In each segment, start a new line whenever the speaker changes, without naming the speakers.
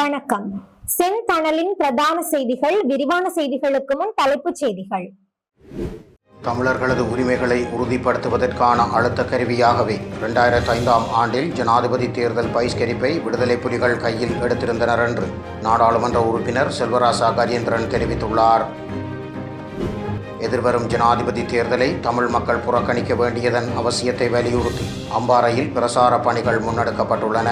வணக்கம். செந்தணலின் பிரதான செய்திகள் விரிவான செய்திகளுக்கு முன் தலைப்புச் செய்திகள்.
தமிழர்களது உரிமைகளை உறுதிப்படுத்துவதற்கான அழுத்த கருவியாகவே இரண்டாயிரத்தி ஐந்தாம் ஆண்டில் ஜனாதிபதி தேர்தல் பயிஷ்கரிப்பை விடுதலை புலிகள் கையில் எடுத்திருந்தனர் என்று நாடாளுமன்ற உறுப்பினர் செல்வராசா கஜேந்திரன் தெரிவித்துள்ளார். எதிர்வரும் ஜனாதிபதி தேர்தலை தமிழ் மக்கள் புறக்கணிக்க வேண்டியதன் அவசியத்தை வலியுறுத்தி அம்பாறையில் பிரசார பணிகள் முன்னெடுக்கப்பட்டுள்ளன.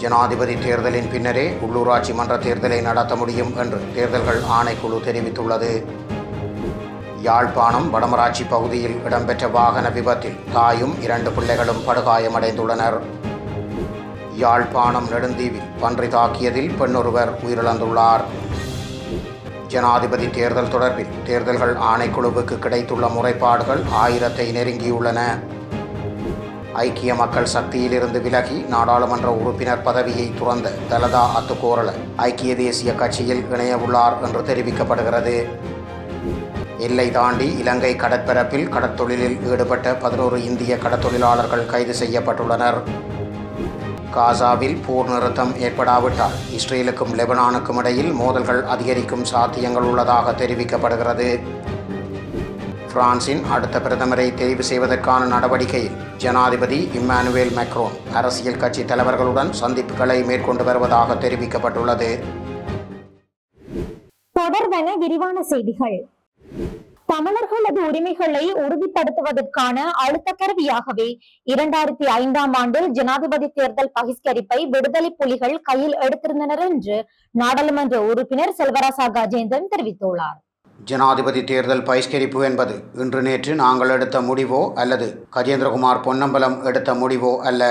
ஜனாதிபதி தேர்தலின் பின்னரே உள்ளூராட்சி மன்ற தேர்தலை நடத்த முடியும் என்று தேர்தல்கள் ஆணைக்குழு தெரிவித்துள்ளது. யாழ்ப்பாணம் வடமராட்சி பகுதியில் இடம்பெற்ற வாகன விபத்தில் தாயும் இரண்டு பிள்ளைகளும் படுகாயமடைந்துள்ளனர். யாழ்ப்பாணம் நெடுந்தீவில் பன்றி தாக்கியதில் பெண்ணொருவர் உயிரிழந்துள்ளார். ஜனாதிபதி தேர்தல் தொடர்பில் தேர்தல்கள் ஆணைக்குழுவுக்கு கிடைத்துள்ள முறைப்பாடுகள் ஆயிரத்தை நெருங்கியுள்ளன. ஐக்கிய மக்கள் சக்தியிலிருந்து விலகி நாடாளுமன்ற உறுப்பினர் பதவியை துறந்த தலதா அத்துக்கோரல ஐக்கிய தேசிய கட்சியில் இணையவுள்ளார் என்று தெரிவிக்கப்படுகிறது. எல்லை தாண்டி இலங்கை கடற்பரப்பில் கடற்தொழிலில் ஈடுபட்ட பதினோரு இந்திய கடற்தொழிலாளர்கள் கைது செய்யப்பட்டுள்ளனர். காசாவில் போர் நிறுத்தம் ஏற்படாவிட்டால் இஸ்ரேலுக்கும் லெபனானுக்கும் இடையில் மோதல்கள் அதிகரிக்கும் சாத்தியங்கள் உள்ளதாக தெரிவிக்கப்படுகிறது. பிரான்சின் அடுத்த பிரதமரை தெரிவு செய்வதற்கான நடவடிக்கையில் ஜனாதிபதி இம்மானுவேல் மேக்ரோன். அரசியல் கட்சி தலைவர்களுடன் சந்திப்புகளை மேற்கொண்டு வருவதாக தெரிவிக்கப்பட்டுள்ளது.
தொடர்வன விரிவான செய்திகள். தமிழர்களது உரிமைகளை உறுதிப்படுத்துவதற்கான அழுத்த கருவியாகவே இரண்டாயிரத்தி ஐந்தாம் ஆண்டில் ஜனாதிபதி தேர்தல் பகிஷ்கரிப்பை விடுதலை புலிகள் கையில் எடுத்திருந்தனர் என்று நாடாளுமன்ற உறுப்பினர் செல்வராசா கஜேந்திரன் தெரிவித்துள்ளார்.
ஜனாதிபதி தேர்தல் பயிஷ்கரிப்பு என்பது இன்று நேற்று நாங்கள் எடுத்த முடிவோ அல்லது கஜேந்திரகுமார் பொன்னம்பலம் எடுத்த முடிவோ அல்ல.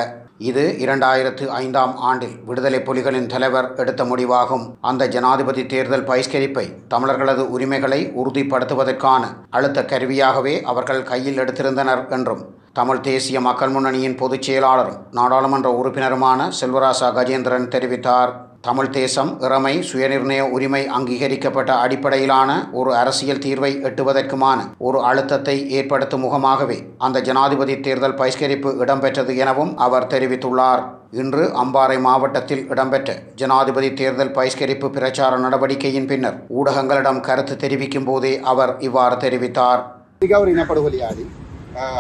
இது இரண்டாயிரத்து ஐந்தாம் ஆண்டில் விடுதலை புலிகளின் தலைவர் எடுத்த முடிவாகும். அந்த ஜனாதிபதி தேர்தல் பயிஷ்கரிப்பை தமிழர்களது உரிமைகளை உறுதிப்படுத்துவதற்கான அழுத்த கருவியாகவே அவர்கள் கையில் எடுத்திருந்தனர் என்றும் தமிழ் தேசிய மக்கள் முன்னணியின் பொதுச் செயலாளரும் நாடாளுமன்ற உறுப்பினருமான செல்வராசா கஜேந்திரன் தெரிவித்தார். தமிழ் தேசம் இறமை சுயநிர்ணய உரிமை அங்கீகரிக்கப்பட்ட அடிப்படையிலான ஒரு அரசியல் தீர்வை எட்டுவதற்குமான ஒரு அழுத்தத்தை ஏற்படுத்தும் முகமாகவே அந்த ஜனாதிபதி தேர்தல் பகிஷ்கரிப்பு இடம்பெற்றது எனவும் அவர் தெரிவித்துள்ளார். இன்று அம்பாறை மாவட்டத்தில் இடம்பெற்ற ஜனாதிபதி தேர்தல் பகிஷ்கரிப்பு பிரச்சார நடவடிக்கையின் பின்னர் ஊடகங்களிடம் கருத்து தெரிவிக்கும் போதே அவர் இவ்வாறு தெரிவித்தார்.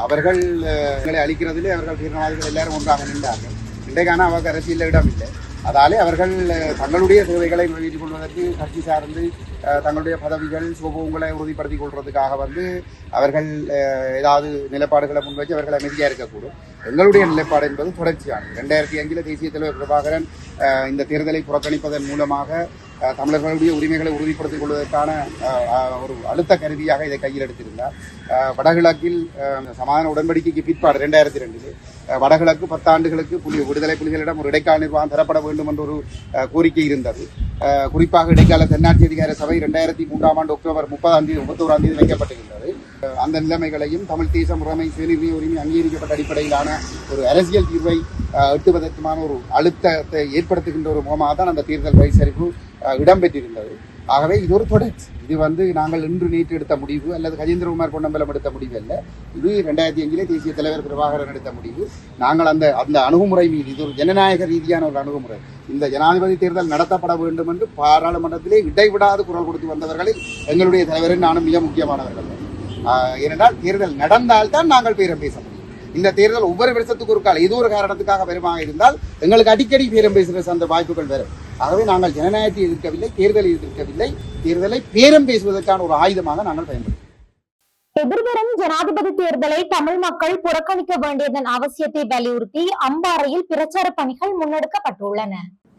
அவர்கள் அளிக்கிறதிலே அழிக்கிறதிலே அவர்கள் எல்லாரும் ஒன்றாக நின்றார்கள். இன்றைக்கான அவருக்கு அரசியல் இடம் இல்லை அதாலே அவர்கள் தங்களுடைய சேவைகளை நிறைவேற்றிக் கொள்வதற்கு கட்சி சார்ந்து தங்களுடைய பதவிகள் சுபங்களை உறுதிப்படுத்திக் கொள்வதற்காக வந்து அவர்கள் ஏதாவது நிலைப்பாடுகளை முன்வைச்சு அவர்கள் அமைதியாக இருக்கக்கூடும். எங்களுடைய நிலைப்பாடு என்பது தொடர்ச்சியானது. ரெண்டாயிரத்தி அஞ்சில் தேசிய தலைவர் பிரபாகரன் இந்த தேர்தலை புறக்கணிப்பதன் மூலமாக தமிழர்களுடைய உரிமைகளை உறுதிப்படுத்திக் கொள்வதற்கான ஒரு அழுத்த கருவியாக இதை கையில் எடுத்திருந்தார். வடகிழக்கில் சமாதான உடன்படிக்கைக்கு பிற்பாடு ரெண்டாயிரத்தி ரெண்டில் வடகிழக்கு பத்தாண்டுகளுக்கு புலி விடுதலை புலிகளிடம் ஒரு இடைக்கால நிர்வாகம் தரப்பட வேண்டும் என்ற ஒரு கோரிக்கை இருந்தது. குறிப்பாக இடைக்கால தென்னாட்சி அதிகார சபை ரெண்டாயிரத்தி மூன்றாம் ஆண்டு அக்டோபர் முப்பதாம் தேதி முப்பத்தோராம் தேதி வைக்கப்பட்டிருந்தது. அந்த நிலைமைகளையும் தமிழ் தேசம் உரிமை சேனிமை உரிமை அங்கீகரிக்கப்பட்ட அடிப்படையிலான ஒரு அரசியல் தீர்வை எட்டுவதற்குமான ஒரு அழுத்தத்தை ஏற்படுத்துகின்ற ஒரு முகமாக தான் அந்த தேர்தல் பரிசரிப்பு இடம்பெற்றிருந்தது. ஆகவே இது ஒரு தொடர்ச்சி. இது வந்து நாங்கள் இன்று நேற்று எடுத்த முடிவு அல்லது கஜேந்திரகுமார் பொன்னம்பலம் எடுத்த முடிவு அல்ல. இது ரெண்டாயிரத்தி அஞ்சிலே தேசிய தலைவர் பிரபாகரன் எடுத்த முடிவு. நாங்கள் அந்த அந்த அணுகுமுறை மீது இது ஒரு ஜனநாயக ரீதியான ஒரு அணுகுமுறை. இந்த ஜனாதிபதி தேர்தல் நடத்தப்பட வேண்டும் என்று பாராளுமன்றத்திலே இடைவிடாது குரல் கொடுத்து வந்தவர்களில் எங்களுடைய தலைவரின் நானும் மிக முக்கியமானவர்கள். ஏனென்றால் தேர்தல் நடந்தால்தான் நாங்கள் பேரம் பேச முடியும். இந்த தேர்தல் ஒவ்வொரு வருஷத்துக்கு ஒரு கால ஏதோ ஒரு காரணத்துக்காக பெருமாக இருந்தால் எங்களுக்கு அடிக்கடி பேரம் பேசுகிற அந்த வாய்ப்புகள் வரும். ஆகவே நாங்கள் ஜனநாயகத்தை எதிர்க்கவில்லை தேர்தலை எதிர்க்கவில்லை. தேர்தலை பேரம் பேசுவதற்கான ஒரு ஆயுதமாக நாங்கள் பயன்படுத்துகிறோம்.
எதிர்வரும் ஜனாதிபதி தேர்தலை தமிழ் மக்கள் புறக்கணிக்க வேண்டியதன் அவசியத்தை வலியுறுத்தி அம்பாறையில் பிரச்சார பணிகள் முன்னெடுக்கப்பட்டுள்ளன.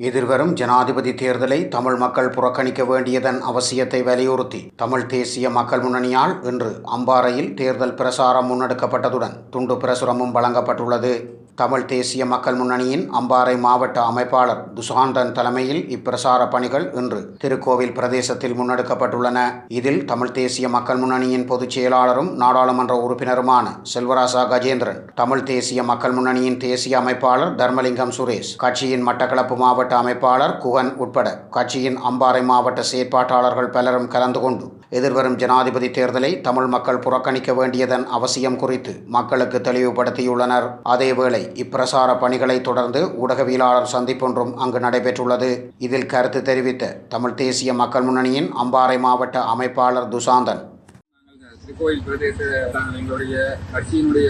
எதிர்வரும் ஜனாதிபதி தேர்தலை தமிழ் மக்கள் புறக்கணிக்க வேண்டியதன் அவசியத்தை வலியுறுத்தி தமிழ் தேசிய மக்கள் முன்னணியால் இன்று அம்பாறையில் தேர்தல் பிரசாரம் முன்னெடுக்கப்பட்டதுடன் துண்டு பிரசுரமும் வழங்கப்பட்டுள்ளது. தமிழ் தேசிய மக்கள் முன்னணியின் அம்பாறை மாவட்ட அமைப்பாளர் துசாந்தன் தலைமையில் இப்பிரசார பணிகள் இன்று திருக்கோவில் பிரதேசத்தில் முன்னெடுக்கப்பட்டுள்ளன. இதில் தமிழ் தேசிய மக்கள் முன்னணியின் பொதுச் செயலாளரும் நாடாளுமன்ற உறுப்பினருமான செல்வராசா கஜேந்திரன் தமிழ் தேசிய மக்கள் முன்னணியின் தேசிய அமைப்பாளர் தர்மலிங்கம் சுரேஷ் கட்சியின் மட்டக்களப்பு மாவட்ட அமைப்பாளர் குகன் உட்பட கட்சியின் அம்பாறை மாவட்ட செயற்பாட்டாளர்கள் பலரும் கலந்து கொண்டு எதிர்வரும் ஜனாதிபதி தேர்தலை தமிழ் மக்கள் புறக்கணிக்க வேண்டியதன் அவசியம் குறித்து மக்களுக்கு தெளிவுபடுத்தியுள்ளனர். அதேவேளை இப்பிரசார பணிகளை தொடர்ந்து ஊடகவியலாளர் சந்திப்பொன்றும் அங்கு நடைபெற்றுள்ளது. இதில் கருத்து தெரிவித்த தமிழ் தேசிய மக்கள் முன்னணியின் அம்பாறை மாவட்ட அமைப்பாளர் துசாந்தன்
திருக்கோயில் பிரதேச எங்களுடைய கட்சியினுடைய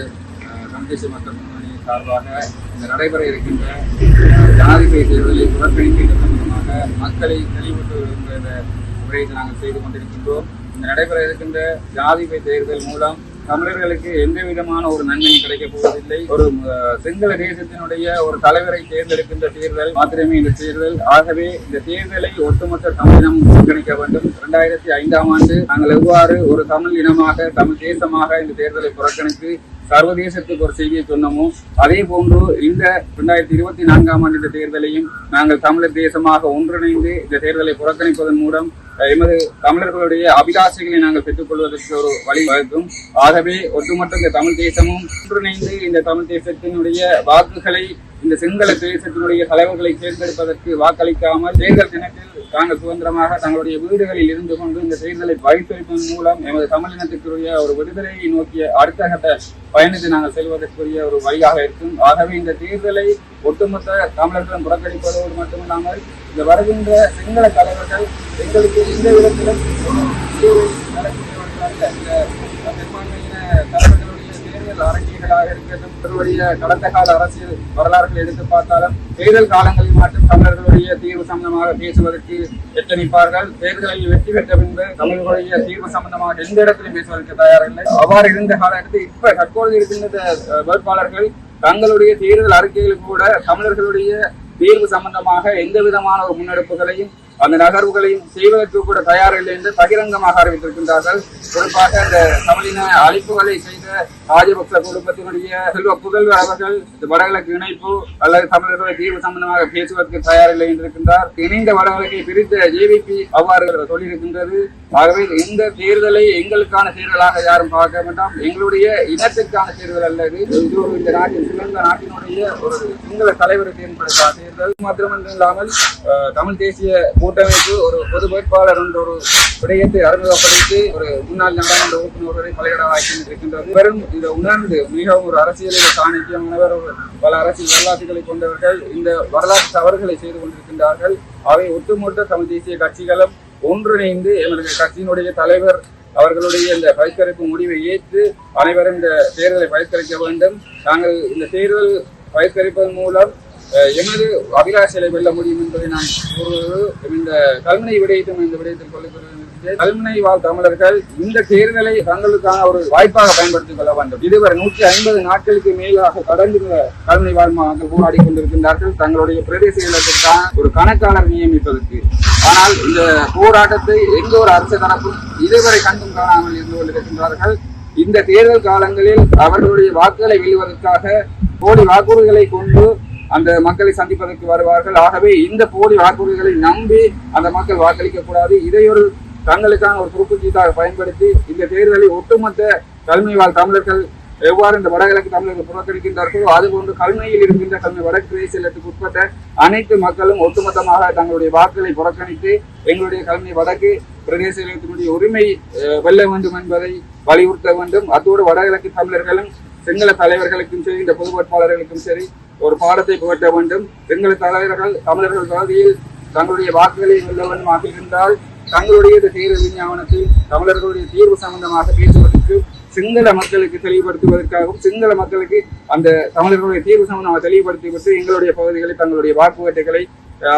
தமிழ்தேசிய மக்கள் முன்னணி சார்பாக இந்த நடைபெற இருக்கின்ற அஹ், ஜனாதிபதி தேர்தலை புறக்கணிக்கின்ற மூலமாக மக்களை தெளிவுபடுத்துகின்ற இந்த முறையை நாங்கள் செய்து கொண்டிருக்கின்றோம். இந்த நடைபெற இருக்கின்ற ஜனாதிபதி தேர்தல் மூலம் தமிழர்களுக்கு எந்த விதமான ஒரு நன்மையும் கிடைக்க போவதில்லை. ஒரு சிங்கள தேசத்தினுடைய ஒரு தலைவரை தேர்ந்தெடுக்கின்ற தேர்தல் மாத்திரமே இந்த தேர்தல். ஆகவே இந்த தேர்தலை ஒட்டுமொத்த தமிழினம் புறக்கணிக்க வேண்டும். இரண்டாயிரத்தி ஐந்தாம் ஆண்டு நாங்கள் எவ்வாறு ஒரு தமிழ் இனமாக தமிழ் தேசமாக இந்த தேர்தலை புறக்கணித்து சர்வதேசத்துக்கு ஒரு செய்தியை சொன்னோமோ அதே போன்று இந்த இரண்டாயிரத்தி இருபத்தி நான்காம் ஆண்டு இந்த தேர்தலையும் நாங்கள் தமிழர் தேசமாக ஒன்றிணைந்து இந்த தேர்தலை புறக்கணிப்பதன் மூலம் எமது தமிழர்களுடைய அபிலாசைகளை நாங்கள் பெற்றுக்கொள்வதற்கு ஒரு வழி வகுக்கும். ஆகவே ஒட்டுமொத்த இந்த தமிழ் தேசமும் ஒன்றிணைந்து இந்த தமிழ் தேசத்தினுடைய வாக்குகளை இந்த சிங்கள தேசத்தினுடைய தலைவர்களை தேர்ந்தெடுப்பதற்கு வாக்களிக்காமல் தேர்தல் தினத்தில் தாங்கள் சுதந்திரமாக தங்களுடைய வீடுகளில் இருந்து கொண்டு இந்த தேர்தலை வைத்திருப்பதன் மூலம் எமது தமிழினத்திற்குரிய ஒரு விடுதலையை நோக்கிய அடுத்த கட்ட பயணத்தை நாங்கள் செல்வதற்குரிய ஒரு வழியாக இருக்கும். ஆகவே இந்த தேர்தலை ஒட்டுமொத்த தமிழர்களும் புறக்கணிப்பதோடு மட்டுமில்லாமல் இந்த வருகின்ற சிங்கள தலைவர்கள் எங்களுக்கு எந்த விதத்திலும் பெரும்பான்மையின தலைவர்களுடைய தேர்தல் அரங்கியர்களாக இருக்கட்டும் இவருடைய கடந்த கால அரசியல் வரலாறுகளை எடுத்து பார்த்தாலும் தேர்தல் காலங்களில் மட்டும் தமிழர்களுடைய தீர்வு சம்பந்தமாக பேசுவதற்கு எத்தனிப்பார்கள்? தேர்தலில் வெற்றி பெற்ற பின்பு தமிழர்களுடைய தீர்வு சம்பந்தமாக எந்த இடத்திலும் பேசுவதற்கு தயாரில்லை. அவ்வாறு இருந்த காலகட்டத்தில் இப்ப தற்போது இருக்கின்ற வேட்பாளர்கள் தங்களுடைய தேர்தல் அறிக்கையில் கூட தமிழர்களுடைய தீர்வு சம்பந்தமாக எந்த விதமான ஒரு முன்னெடுப்புகளையும் அந்த நகர்வுகளையும் செய்வதற்கு கூட தயாரில்லை என்று பகிரங்கமாக அறிவித்திருக்கின்றார்கள். குறிப்பாக இந்த தமிழின அழைப்புகளை செய்த ராஜபக்ச குடும்பத்தினுடைய செல்வ புகழ்வர் அவர்கள் இந்த வடகிழக்கு இணைப்பு அல்லது தமிழர்களை தீர்வு சம்பந்தமாக பேசுவதற்கு தயாரில்லை என்றிருக்கின்றார். இணைந்த வடகிழக்கை பிரித்த ஜேவிபி அவ்வாறு சொல்லியிருக்கின்றது. ஆகவே இந்த தேர்தலை எங்களுக்கான தேர்தலாக யாரும் பார்க்க வேண்டாம். எங்களுடைய இனத்திற்கான தேர்தல் அல்லது ஒரு இந்த நாட்டின் சிறந்த நாட்டினுடைய ஒரு சிங்கள தலைவரை தேர்ந்தெடுக்காது தேர்தல் மாத்திரமன்று இல்லாமல் தமிழ் தேசிய கூட்டமைப்பு ஒரு பொது வேட்பாளர் என்ற ஒரு விடயத்தை அறிமுகப்படுத்தி ஒரு முன்னாள் நாடாளுமன்ற உறுப்பினர்களை பலையிடவாக்கி இருக்கின்றது வெறும் இதை உணர்ந்து மிகவும் ஒரு அரசியலில் சாணிக்கியமானவர் ஒரு பல அரசியல் வரலாற்றுகளை கொண்டவர்கள் இந்த வரலாற்று தவறுகளை செய்து கொண்டிருக்கின்றார்கள். அவை ஒட்டுமொத்த தமிழ் தேசிய கட்சிகளும் ஒன்றிணைந்து எமது கட்சியினுடைய தலைவர் அவர்களுடைய இந்த பகிஷ்கரிப்பு முடிவை ஏற்று அனைவரும் இந்த தேர்தலை பகிஷ்கரிக்க வேண்டும். நாங்கள் இந்த தேர்தல் பகிஷ்கரிப்பதன் மூலம் எமது அபிலாஷைகளை வெல்ல முடியும் என்பதை நான் கூறுவது இந்த கல்முனை விடயத்தும் இந்த விடயத்தில் சொல்லிக் கல்முனை வாழ் தமிழர்கள் இந்த தேர்தலை தங்களுக்கான ஒரு வாய்ப்பாக பயன்படுத்திக் கொள்ள வேண்டும். இதுவரை நூற்றி ஐம்பது நாட்களுக்கு மேலாக கடந்து கல்முனை வாழ் மக்கள் போராடி கொண்டிருக்கின்றார்கள். தங்களுடைய பிரதேச இல்லத்திற்கான ஒரு கணக்காளர் நியமிப்பதற்கு. ஆனால் இந்த போராட்டத்தை எந்த ஒரு அரசு தரப்பும் இதுவரை கண்டும் காணாமல் இருந்து கொண்டிருக்கின்றார்கள். இந்த தேர்தல் காலங்களில் அவர்களுடைய வாக்குகளை வெல்வதற்காக போலி வாக்குறுதிகளை கொண்டு அந்த மக்களை சந்திப்பதற்கு வருவார்கள். ஆகவே இந்த போலி வாக்குறுதிகளை நம்பி அந்த மக்கள் வாக்களிக்க கூடாது. இதை ஒரு தங்களுக்கான ஒரு துருப்புச்சீட்டாக பயன்படுத்தி இந்த தேர்தலை ஒட்டுமொத்த கல்மை வாழ் தமிழர்கள் எவ்வாறு இந்த வடகிழக்கு தமிழர்கள் புறக்கணிக்கின்றார்களோ அதுபோன்று கல்மையில் இருக்கின்ற கல்வி வடக்கு பிரதேசத்துக்கு உட்பட்ட அனைத்து மக்களும் ஒட்டுமொத்தமாக தங்களுடைய வாக்குகளை புறக்கணித்து எங்களுடைய கல்வி வடக்கு பிரதேசத்தினுடைய உரிமை வெல்ல வேண்டும் என்பதை வலியுறுத்த வேண்டும். அத்தோடு வடகிழக்கு தமிழர்களும் சிங்கள தலைவர்களுக்கும் சரி இந்த பொது வேட்பாளர்களுக்கும் சரி ஒரு பாடத்தை புகட்ட வேண்டும். சிங்கள தலைவர்கள் தமிழர்கள் பகுதியில் தங்களுடைய வாக்குகளை வெல்ல வேண்டும் தங்களுடைய இந்த விஞ்ஞாபனத்தில் தமிழர்களுடைய தீர்வு சம்பந்தமாக பேசுவதற்கு சிங்கள மக்களுக்கு தெளிவுபடுத்துவதற்காகவும் சிங்கள மக்களுக்கு அந்த தமிழர்களுடைய தீர்வு சம்பந்தமாக தெளிவுபடுத்திவிட்டு எங்களுடைய பகுதிகளில் தங்களுடைய வாக்கு வேட்டைகளை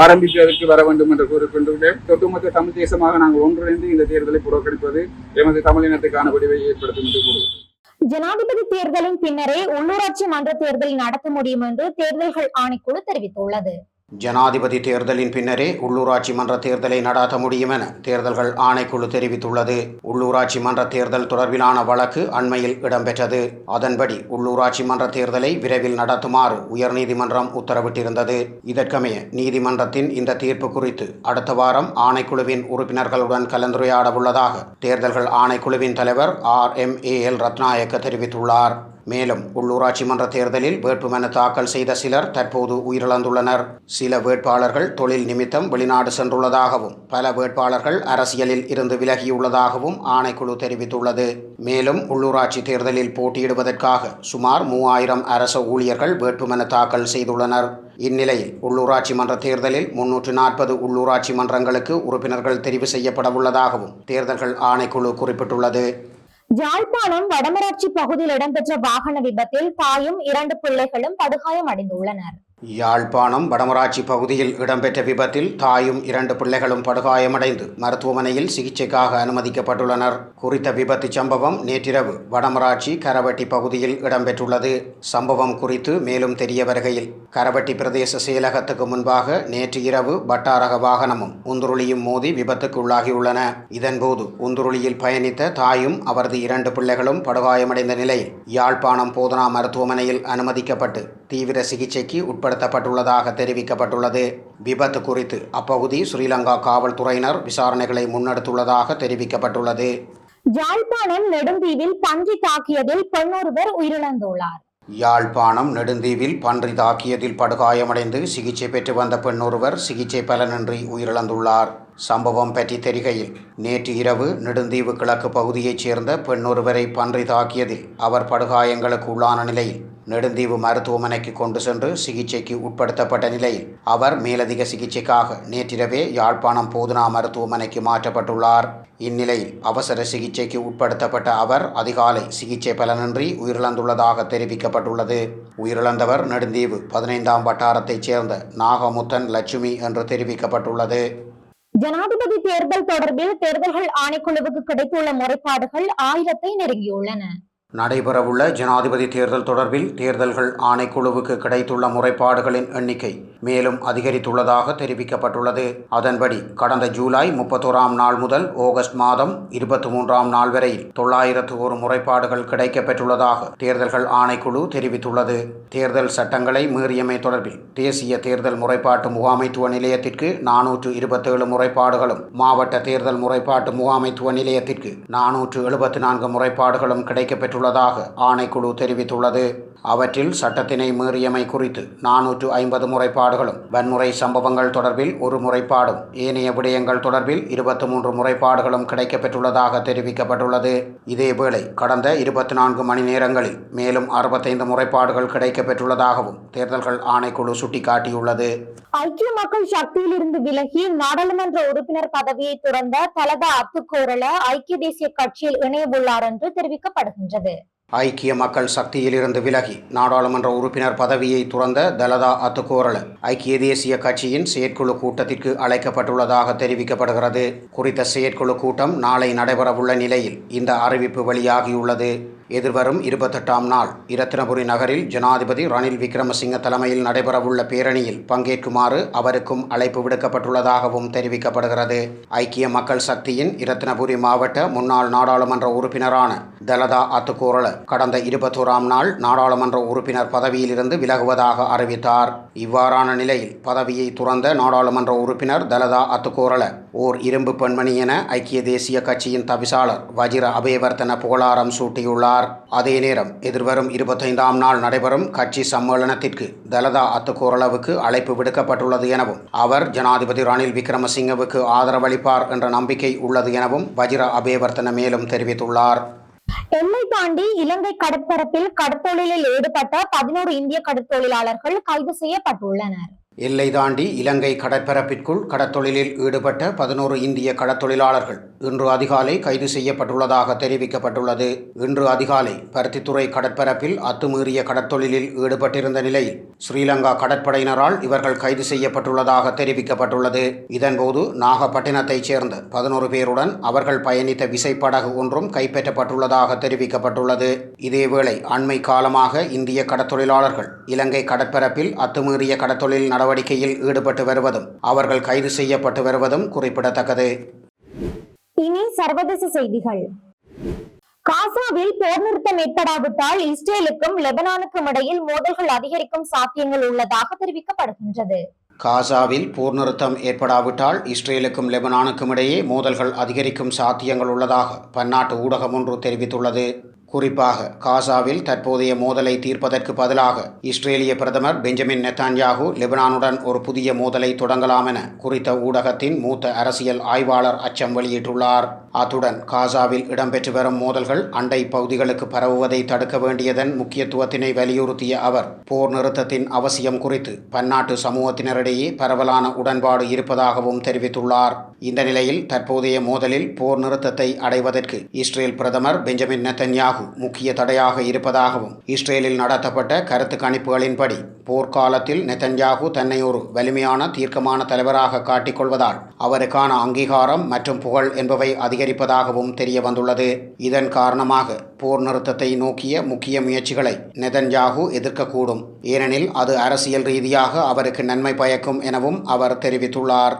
ஆரம்பிப்பதற்கு வர வேண்டும் என்று கூறிக்கொண்டுள்ளேன். ஒட்டுமொத்த தமிழ் தேசமாக நாங்கள் ஒன்றிணைந்து இந்த தேர்தலை புறக்கணிப்பது எமது தமிழினத்துக்கான முடிவை ஏற்படுத்தும் என்று கூறுகிறோம்
ஜனாதிபதி தேர்தலின் பின்னரே உள்ளூராட்சி மன்ற தேர்தல் நடத்த முடியும் என்று தேர்தல்கள் ஆணைக்குழு தெரிவித்துள்ளது.
ஜனாதிபதி தேர்தலின் பின்னரே உள்ளூராட்சி மன்ற தேர்தலை நடாத்த முடியும் என தேர்தல்கள் ஆணைக்குழு தெரிவித்துள்ளது. உள்ளூராட்சி மன்ற தேர்தல் தொடர்பிலான வழக்கு அண்மையில் இடம்பெற்றது. அதன்படி உள்ளூராட்சி மன்ற தேர்தலை விரைவில் நடத்துமாறு உயர்நீதிமன்றம் உத்தரவிட்டிருந்தது. இதற்கமைய நீதிமன்றத்தின் இந்த தீர்ப்பு குறித்து அடுத்த வாரம் ஆணைக்குழுவின் உறுப்பினர்களுடன் கலந்துரையாட உள்ளதாக தேர்தல்கள் ஆணைக்குழுவின் தலைவர் R M A L Rathnayake தெரிவித்துள்ளார். மேலும் உள்ளூராட்சி மன்ற தேர்தலில் வேட்புமனு தாக்கல் செய்த சிலர் தற்போது உயிரிழந்துள்ளனர். சில வேட்பாளர்கள் தொழில் நிமித்தம் வெளிநாடு சென்றுள்ளதாகவும் பல வேட்பாளர்கள் அரசியலில் இருந்து விலகியுள்ளதாகவும் ஆணைக்குழு தெரிவித்துள்ளது. மேலும் உள்ளூராட்சி தேர்தலில் போட்டியிடுவதற்காக சுமார் மூவாயிரம் அரச ஊழியர்கள் வேட்புமனு தாக்கல் செய்துள்ளனர். இந்நிலையில் உள்ளூராட்சி மன்ற தேர்தலில் முன்னூற்று நாற்பது உள்ளூராட்சி மன்றங்களுக்கு உறுப்பினர்கள் தெரிவு செய்யப்படவுள்ளதாகவும் தேர்தல்கள் ஆணைக்குழு குறிப்பிட்டுள்ளது.
யாழ்ப்பாணம் வடமராட்சி பகுதியில் இடம்பெற்ற வாகன விபத்தில் தாயும் இரண்டு பிள்ளைகளும் படுகாயமடைந்துள்ளனர்.
யாழ்ப்பாணம் வடமராட்சி பகுதியில் இடம்பெற்ற விபத்தில் தாயும் இரண்டு பிள்ளைகளும் படுகாயமடைந்து மருத்துவமனையில் சிகிச்சைக்காக அனுமதிக்கப்பட்டுள்ளனர். குறித்த விபத்து சம்பவம் நேற்றிரவு வடமராட்சி கரவட்டி பகுதியில் இடம்பெற்றுள்ளது. சம்பவம் குறித்து மேலும் தெரிய வருகையில் கரவட்டி பிரதேச செயலகத்துக்கு முன்பாக நேற்று இரவு பட்டாரக வாகனமும் உந்துருளியும் மோதி விபத்துக்கு உள்ளாகியுள்ளன. இதன்போது உந்துருளியில் பயணித்த தாயும் அவரது இரண்டு பிள்ளைகளும் படுகாயமடைந்த நிலையில் யாழ்ப்பாணம் போதனா மருத்துவமனையில் அனுமதிக்கப்பட்டு தீவிர சிகிச்சைக்கு உட்பட உட்படுத்தப்பட்டுள்ளதாக தெரிவிக்கப்பட்டுள்ளது. விபத்து குறித்து அப்பகுதி ஸ்ரீலங்கா காவல்துறையினர் விசாரணைகளை முன்னெடுத்துள்ளதாக தெரிவிக்கப்பட்டுள்ளது.
யாழ்ப்பாணம் நெடுந்தீவில் பன்றி தாக்கியதில் பெண்ணொருவர் உயிரிழந்துள்ளார்.
யாழ்ப்பாணம் நெடுந்தீவில் பன்றி தாக்கியதில் படுகாயமடைந்து சிகிச்சை பெற்று வந்த பெண்ணொருவர் சிகிச்சை பலனின்றி உயிரிழந்துள்ளார். சம்பவம் பற்றி தெரிகையில் நேற்று இரவு நெடுந்தீவு கிழக்கு பகுதியைச் சேர்ந்த பெண்ணொருவரை பன்றி தாக்கியதில் அவர் படுகாயங்களுக்கு உள்ளான நிலையில் நெடுந்தீவு மருத்துவமனைக்கு கொண்டு சென்று சிகிச்சைக்கு உட்படுத்தப்பட்ட நிலையில் அவர் மேலதிக சிகிச்சைக்காக நேற்றிரவே யாழ்ப்பாணம் போதுனா மருத்துவமனைக்கு மாற்றப்பட்டுள்ளார். இந்நிலையில் அவசர சிகிச்சைக்கு உட்படுத்தப்பட்ட அவர் அதிகாலை சிகிச்சை பலனின்றி உயிரிழந்துள்ளதாக தெரிவிக்கப்பட்டுள்ளது. உயிரிழந்தவர் நெடுந்தீவு பதினைந்தாம் வட்டாரத்தைச் சேர்ந்த நாகமுத்தன் லட்சுமி என்று தெரிவிக்கப்பட்டுள்ளது.
ஜனாதிபதி தேர்தல் தொடர்பில் தேர்தல்கள் ஆணைக்குழுவுக்கு கிடைத்துள்ள முறைப்பாடுகள் ஆயிரத்தை நெருங்கியுள்ளன.
நடைபெறவுள்ள ஜனாதிபதி தேர்தல் தொடர்பில் தேர்தல்கள் ஆணைக்குழுவுக்கு கிடைத்துள்ள முறைப்பாடுகளின் எண்ணிக்கை மேலும் அதிகரித்துள்ளதாக தெரிவிக்கப்பட்டுள்ளது. அதன்படி கடந்த ஜூலை முப்பத்தோராம் நாள் முதல் ஆகஸ்ட் மாதம் இருபத்தி மூன்றாம் நாள் வரையில் தொள்ளாயிரத்து ஒரு முறைப்பாடுகள் கிடைக்கப்பெற்றுள்ளதாக தேர்தல்கள் ஆணைக்குழு தெரிவித்துள்ளது. தேர்தல் சட்டங்களை மீறியமை தொடர்பில் தேசிய தேர்தல் முறைப்பாட்டு முகாமைத்துவ நிலையத்திற்கு நானூற்று இருபத்தேழு முறைப்பாடுகளும் மாவட்ட தேர்தல் முறைப்பாட்டு முகாமைத்துவ நிலையத்திற்கு நானூற்று எழுபத்தி நான்கு முறைப்பாடுகளும் கிடைக்கப்பெற்றுள்ளதாக ஆணைக்குழு தெரிவித்துள்ளது. அவற்றில் சட்டத்தினை மீறியமை குறித்து நானூற்று ஐம்பது முறைப்பாடுகளும் வன்முறை சம்பவங்கள் தொடர்பில் ஒரு முறைப்பாடும் ஏனைய விடயங்கள் தொடர்பில் இருபத்தி மூன்று முறைப்பாடுகளும் கிடைக்கப்பெற்றுள்ளதாக தெரிவிக்கப்பட்டுள்ளது. இதேவேளை கடந்த இருபத்தி நான்கு மணி நேரங்களில் மேலும் அறுபத்தைந்து முறைப்பாடுகள் கிடைக்கப்பெற்றுள்ளதாகவும் தேர்தல்கள் ஆணைக்குழு சுட்டிக்காட்டியுள்ளது.
ஐக்கிய மக்கள் சக்தியில் இருந்து விலகி நாடாளுமன்ற உறுப்பினர் பதவியை துறந்த தலதா அத்துக்கோரள ஐக்கிய தேசிய கட்சியில் இணையவுள்ளார் என்று தெரிவிக்கப்படுகின்றது.
ஐக்கிய மக்கள் சக்தியிலிருந்து விலகி நாடாளுமன்ற உறுப்பினர் பதவியை துறந்த தலதா அத்துக்கோரல ஐக்கிய தேசிய கட்சியின் செயற்குழு கூட்டத்திற்கு அழைக்கப்பட்டுள்ளதாக தெரிவிக்கப்படுகிறது. குறித்த செயற்குழு கூட்டம் நாளை நடைபெறவுள்ள நிலையில் இந்த அறிவிப்பு வெளியாகியுள்ளது. எதிர்வரும் இருபத்தெட்டாம் நாள் இரத்தினபுரி நகரில் ஜனாதிபதி ரணில் விக்ரமசிங்க தலைமையில் நடைபெறவுள்ள பேரணியில் பங்கேற்குமாறு அவருக்கும் அழைப்பு விடுக்கப்பட்டுள்ளதாகவும் தெரிவிக்கப்படுகிறது. ஐக்கிய மக்கள் சக்தியின் இரத்தினபுரி மாவட்ட முன்னாள் நாடாளுமன்ற உறுப்பினரான தலதா அத்துக்கோரள கடந்த இருபத்தோராம் நாள் நாடாளுமன்ற உறுப்பினர் பதவியிலிருந்து விலகுவதாக அறிவித்தார். இவ்வாறான நிலையில் பதவியை துறந்த நாடாளுமன்ற உறுப்பினர் தலதா அத்துக்கோரள ஓர் இரும்பு பெண்மணி என ஐக்கிய தேசிய கட்சியின் தவிசாளர் வஜிர அபேவர்த்தன புகழாரம் சூட்டியுள்ளார். அதே நேரம் எதிர்வரும் இருபத்தைந்தாம் நாள் நடைபெறும் கட்சி சம்மேளனத்திற்கு தலதா அத்துக்கோரளவுக்கு அழைப்பு விடுக்கப்பட்டுள்ளது எனவும் அவர் ஜனாதிபதி ரணில் விக்ரமசிங்கவுக்கு ஆதரவளிப்பார் என்ற நம்பிக்கை உள்ளது எனவும் வஜிர அபேவர்த்தன மேலும் தெரிவித்துள்ளார்.
எல்லை தாண்டி இலங்கை கடற்பரப்பில் கடற்தொழிலில் ஈடுபட்ட பதினோரு இந்திய கடற்தொழிலாளர்கள் கைது செய்யப்பட்டுள்ளனர்.
எல்லை தாண்டி இலங்கை கடற்பரப்பிற்குள் கடத்தொழிலில் ஈடுபட்ட பதினோரு இந்திய கடற்தொழிலாளர்கள் இன்று அதிகாலை கைது செய்யப்பட்டுள்ளதாக தெரிவிக்கப்பட்டுள்ளது. இன்று அதிகாலை பருத்தித்துறை கடற்பரப்பில் அத்துமீறிய கடற்தொழிலில் ஈடுபட்டிருந்த நிலையில் ஸ்ரீலங்கா கடற்படையினரால் இவர்கள் கைது செய்யப்பட்டுள்ளதாக தெரிவிக்கப்பட்டுள்ளது. இதன்போது நாகப்பட்டினத்தைச் சேர்ந்த பதினோரு பேருடன் அவர்கள் பயணித்த விசைப்படகு ஒன்றும் கைப்பற்றப்பட்டுள்ளதாக தெரிவிக்கப்பட்டுள்ளது. இதேவேளை அண்மை காலமாக இந்திய கடத்தொழிலாளர்கள் இலங்கை கடற்பரப்பில் அத்துமீறிய கடத்தொழில் நடவடிக்கையில் ஈடுபட்டு வருவதும் அவர்கள் கைது செய்யப்பட்டு வருவதும் குறிப்பிடத்தக்கது.
இனி சர்வதேச செய்திகள். காசாவில் போர் நிறுத்தம் ஏற்படாவிட்டால் இஸ்ரேலுக்கும் லெபனானுக்கும் இடையில் மோதல்கள் அதிகரிக்கும் சாத்தியங்கள் உள்ளதாக தெரிவிக்கப்படுகின்றது.
காசாவில் போர் நிறுத்தம் ஏற்படாவிட்டால் இஸ்ரேலுக்கும் லெபனானுக்கும் இடையே மோதல்கள் அதிகரிக்கும் சாத்தியங்கள் உள்ளதாக பன்னாட்டு ஊடகம் ஒன்று தெரிவித்துள்ளது. குறிப்பாக காசாவில் தற்போதைய மோதலை தீர்ப்பதற்கு பதிலாக இஸ்ரேலிய பிரதமர் பெஞ்சமின் நெத்தான்யாகு லெபனானுடன் ஒரு புதிய மோதலை தொடங்கலாம் என குறித்த ஊடகத்தின் மூத்த அரசியல் ஆய்வாளர் அச்சம் வெளியிட்டுள்ளார். அத்துடன் காசாவில் இடம்பெற்று வரும் மோதல்கள் அண்டை பகுதிகளுக்கு பரவுவதை தடுக்க வேண்டியதன் முக்கியத்துவத்தினை வலியுறுத்திய அவர் போர் நிறுத்தத்தின் அவசியம் குறித்து பன்னாட்டு சமூகத்தினரிடையே பரவலான உடன்பாடு இருப்பதாகவும் தெரிவித்துள்ளார். இந்த நிலையில் தற்போதைய மோதலில் போர் நிறுத்தத்தை அடைவதற்கு இஸ்ரேல் பிரதமர் பெஞ்சமின் நெத்தன்யாகு முக்கிய தடையாக இருப்பதாகவும் இஸ்ரேலில் நடத்தப்பட்ட கருத்து கணிப்புகளின்படி போர்க்காலத்தில் நெத்தன்யாகு தன்னை ஒரு வலிமையான தீர்க்கமான தலைவராக காட்டிக்கொள்வதால் அவருக்கான அங்கீகாரம் மற்றும் புகழ் என்பவை அதிகரிப்பதாகவும் தெரிய வந்துள்ளது இதன் காரணமாக போர் நிறுத்தத்தை நோக்கிய முக்கிய முயற்சிகளை நெதன்யாகு எதிர்க்கக்கூடும். ஏனெனில் அது அரசியல் ரீதியாக அவருக்கு நன்மை பயக்கும் எனவும் அவர் தெரிவித்துள்ளார்.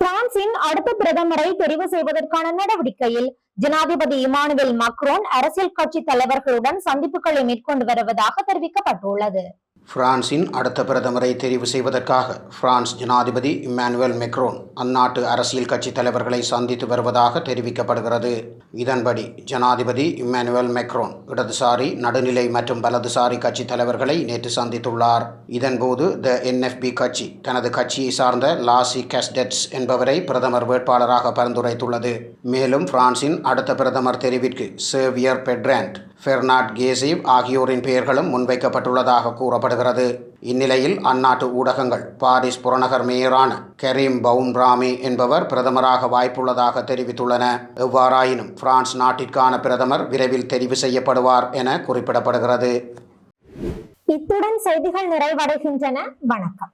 பிரான்சின் அடுத்த பிரதமரை தெரிவு செய்வதற்கான நடவடிக்கையில் ஜனாதிபதி இமானுவேல் மக்ரோன் அரசியல் கட்சி தலைவர்களுடன் சந்திப்புகளை மேற்கொண்டு வருவதாக தெரிவிக்கப்பட்டுள்ளது.
பிரான்சின் அடுத்த பிரதமரை தெரிவு செய்வதற்காக பிரான்ஸ் ஜனாதிபதி இம்மானுவேல் மெக்ரோன் அந்நாட்டு அரசியல் கட்சி தலைவர்களை சந்தித்து வருவதாக தெரிவிக்கப்படுகிறது. இதன்படி ஜனாதிபதி இம்மானுவேல் மெக்ரோன் இடதுசாரி நடுநிலை மற்றும் வலதுசாரி கட்சி தலைவர்களை நேற்று சந்தித்துள்ளார். இதன்போது த என்எஃப்பி கட்சி தனது கட்சியை சார்ந்த லாசி கஸ்டெட்ஸ் என்பவரை பிரதமர் வேட்பாளராக பரிந்துரைத்துள்ளது. மேலும் பிரான்சின் அடுத்த பிரதமர் தெரிவிற்கு சேவியர் பெட்ராண்ட் ஃபெர்னாட் கேசிவ் ஆகியோரின் பெயர்களும் முன்வைக்கப்பட்டுள்ளதாக கூறப்படுகிறது. இந்நிலையில் அந்நாட்டு ஊடகங்கள் பாரிஸ் புறநகர் மேயரான கரீம் பவுன்ராமி என்பவர் பிரதமராக வாய்ப்புள்ளதாக தெரிவித்துள்ளன. எவ்வாறாயினும் பிரான்ஸ் நாட்டிற்கான பிரதமர் விரைவில் தெரிவு செய்யப்படுவார் என குறிப்பிடப்படுகிறது.
இத்துடன் செய்திகள் நிறைவடைகின்றன. வணக்கம்.